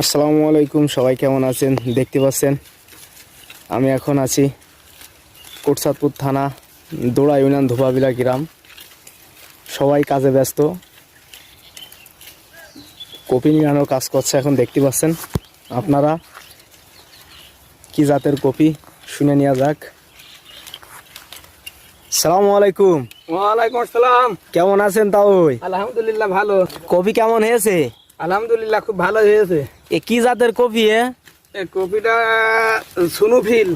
আসসালামু আলাইকুম সবাই কেমন আছেন? দেখতে পাচ্ছেন আমি এখন আছি কোটসাদপুর থানা দোড়া ইউনিয়ন ধোপাবিলা গ্রাম। সবাই কাজে ব্যস্ত। কপি নিরানোর কাজ করছে এখন দেখতে পাচ্ছেন। আপনারা কি জাতের কপি? শুনে নেওয়া যাক। সালামু আলাইকুম। ওয়ালাইকুম আসসালাম। কেমন আছেন তাও? আলহামদুলিল্লাহ ভালো। কপি কেমন হয়েছে? আলহামদুলিল্লাহ খুব ভালো হয়েছে। এ কি জাতের কপি এ? কপিটা সুনুফিল।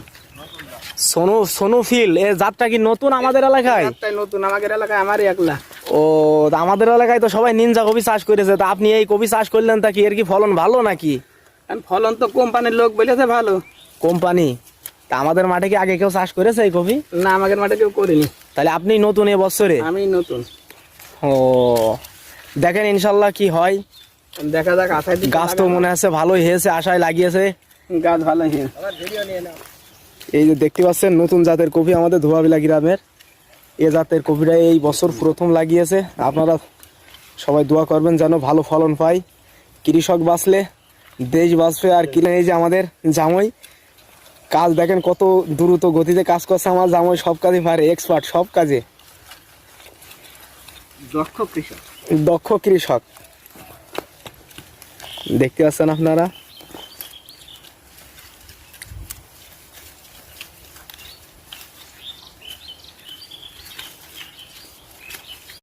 সোনু সোনু ফিল এ জাতটা কি নতুন আমাদের এলাকায়? তাই নতুন আমাদের এলাকায় আমারই একলা। ও আমাদের এলাকায় তো সবাই নিনজা কপি চাষ করেছে তা আপনি এই কপি চাষ করলেন তা কি এর কি ফলন ভালো নাকি? ফলন তো কোম্পানির লোক বলেছে ভালো। কোম্পানি? তা আমাদের মাঠে কি আগে কেউ চাষ করেছে এই কপি? না আমাদের মাঠে কেউ করিনি। তাহলে আপনি নতুন এ বছরে আমি নতুন। ও দেখেন ইনশাল্লাহ কি হয়। দেখা যাক আশায় গাছ তো মনে আছে ভালোই হয়েছে আশায় লাগিয়েছে। গাছ ভালো হ্যাঁ এই যে দেখতে পাচ্ছেন নতুন জাতের কপি আমাদের ধোয়াবিলা গ্রামের। এ জাতের কপিটা এই বছর প্রথম লাগিয়েছে। আপনারা সবাই দোয়া করবেন যেন ভালো ফলন পায়। কৃষক বাঁচলে দেশ বাঁচবে। আর কিনে এই যে আমাদের জামই কাজ দেখেন কত দ্রুত গতিতে কাজ করছে। আমার জামই সব কাজে পারে এক্সপার্ট সব কাজে। দক্ষ কৃষক। দক্ষ কৃষক। দেখতে পাচ্ছেন আপনারা?